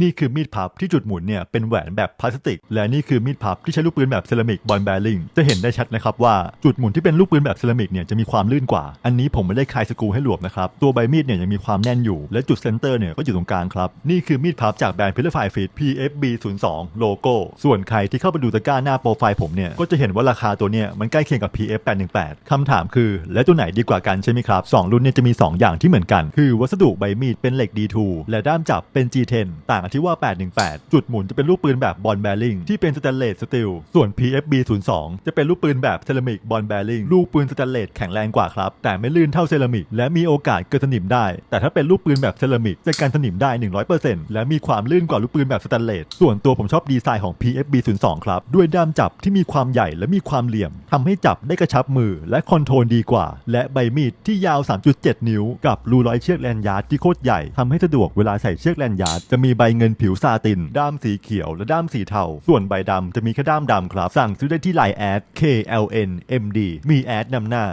นี่คือมีดพับที่จุดหมุนเนี่ยเป็นแหวนแบบพลาสติก และนี่คือมีดพับที่ใช้ลูกปืนแบบเซรามิกบอลแบริงจะเห็นได้ชัดนะครับว่าจุดหมุนที่เป็นลูกปืนแบบเซรามิกเนี่ยจะมีความลื่นกว่า อันนี้ผมไม่ได้คลายสกูให้หลวมนะครับ ตัวใบมีดเนี่ยยังมีความแน่นอยู่ และจุดเซนเตอร์เนี่ยก็อยู่ตรงกลางครับ นี่คือมีดพับจากแบรนด์ p i l l a r Fire Fit PFB 0 2โลโก้ ส่วนใครที่เข้าไปดูตะกร้าหน้าโปรไฟล์ผมเนี่ยก็จะเห็นว่าราคาตัวเนี่ยมันใกล้เคียงกับ PF 818คำถามคือ แล้วตัวไหนดีกว่ากันใช่ไหมครับสองรุ่นเนี่ยจะมี 2 อย่างที่เหมือนกัน คือวัสดุใบมีดเป็นเหล็ก D2 และด้ามจับเป็น G10 ต่างกันที่ว่า 818 จุดหมุนจะเป็นลูกปืนแบบบอลแบริงที่เป็นสแตนเลสสตีลส่วน PFB 0 2จะเป็นลูกปืนแบบเซรามิกบอลแบริงลูกปืนสแตนเลสแข็งแรงกว่าครับ แต่ไม่ลื่นเท่าเซรามิกและมีโอกาสเกิดสนิมได้ แต่ถ้าเป็นลูกปืนแบบเซรามิกจะกันสนิมได้ 100%และมีความลื่นกว่าลูกปืนแบบสแตนเลสส่วนตัวผมชอบดีไซน์ของ PFB 0 2ครับด้วยด้ามจับที่มีความใหญ่และมีความเหลี่ยมทำให้จับได้กระชับมือและคอนโทรลดีกว่า และใบมีดที่ยาว 3.7 นิ้ว กับรูร้อยเชือกแลนยาร์ดที่โคตรใหญ่ทำให้สะดวกเวลาใส่เชือกแลนยาร์ดจะมีใบเงินผิวซาติน ด้ามสีเขียวและด้ามสีเทา ส่วนใบดำจะมีแค่ด้ามดำครับ สั่งซื้อได้ที่ไลน์แอด KLN MD มีแอดนำหน้า